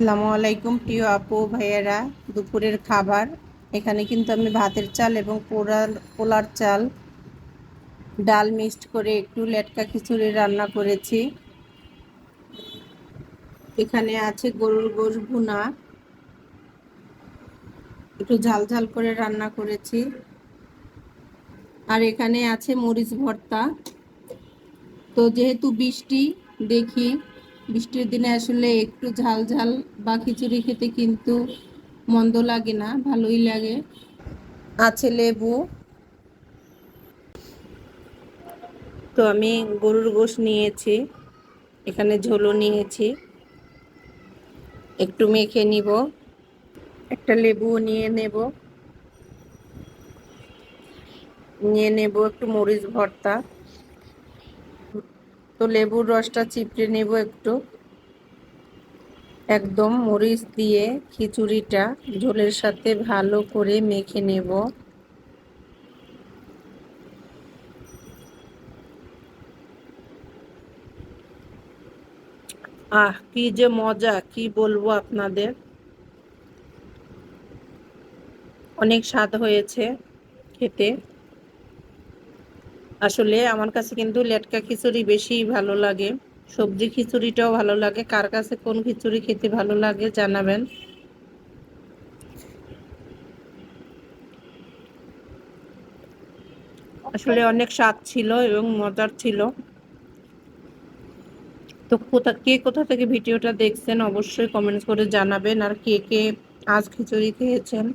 আসসালামু আলাইকুম প্রিয় আপু, ভাইয়েরা। দুপুরের খাবার। এখানে কিন্তু আমি ভাতের চাল এবং পোড়ার পোলার চাল, ডাল মিক্সড করে একটু লেটকা খিচুড়ি রান্না করেছি। এখানে আছে গরুর গোশ ভুনা। একটু ঝাল ঝাল করে রান্না করেছি। আর এখানে আছে মরিচ ভর্তা। তো যেহেতু বৃষ্টি, দেখি বৃষ্টির দিনে আসলে একটু ঝাল ঝাল বা খিচুড়ি খেতে কিন্তু মন্দ লাগে না, ভালোই লাগে। আছে লেবু। তো আমি গরুর গোশ নিয়েছি, এখানে ঝোলও নিয়েছি। একটু মেখে নিব, একটা লেবুও নিয়ে নেব। নিয়ে নেব একটু মরিচ ভর্তা। তো লেবুর রসটা চিপড়ে নেব একটু। একদম মরিচ দিয়ে খিচুড়িটা ঝোলের সাথে ভালো করে মেখে নেব। আহ, কি যে মজা, কি বলব আপনাদের? অনেক স্বাদ হয়েছে খেতে। আসলে আমার কাছে কিন্তু লেটকা খিচুড়ি বেশি ভালো লাগে। সবজি খিচুড়িটাও ভালো লাগে। কার কাছে কোন খিচুড়ি খেতে ভালো লাগে জানাবেন। আসলে অনেক স্বাদ ছিল এবং মজার ছিল। তো কোথা, কে কোথা থেকে ভিডিওটা দেখছেন অবশ্যই কমেন্টস করে জানাবেন। আর কে কে আজ খিচুড়ি খেয়েছেন?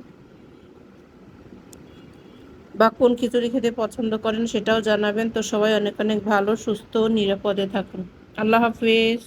বা কোন খিচুড়ি খেতে পছন্দ করেন সেটাও জানাবেন। তো সবাই অনেক অনেক ভালো, সুস্থ, নিরাপদে থাকুন। আল্লাহ হাফিজ।